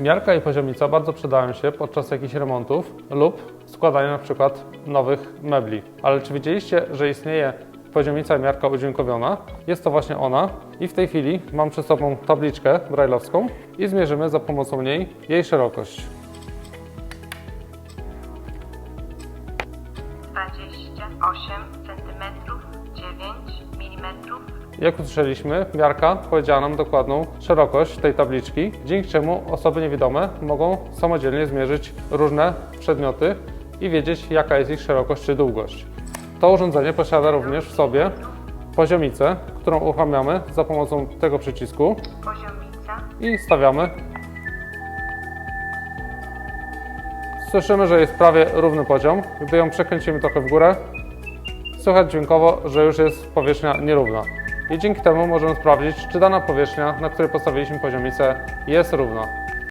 Miarka i poziomica bardzo przydają się podczas jakichś remontów lub składania na przykład nowych mebli. Ale czy wiedzieliście, że istnieje poziomica i miarka udźwiękowiona? Jest to właśnie ona i w tej chwili mam przed sobą tabliczkę brajlowską i zmierzymy za pomocą niej jej szerokość. 28 cm, 9 mm, Jak usłyszeliśmy, miarka powiedziała nam dokładną szerokość tej tabliczki, dzięki czemu osoby niewidome mogą samodzielnie zmierzyć różne przedmioty i wiedzieć, jaka jest ich szerokość czy długość. To urządzenie posiada również w sobie poziomicę, którą uruchamiamy za pomocą tego przycisku poziomica, i stawiamy. Słyszymy, że jest prawie równy poziom. Gdy ją przekręcimy trochę w górę, słychać dźwiękowo, że już jest powierzchnia nierówna. I dzięki temu możemy sprawdzić, czy dana powierzchnia, na której postawiliśmy poziomicę, jest równa.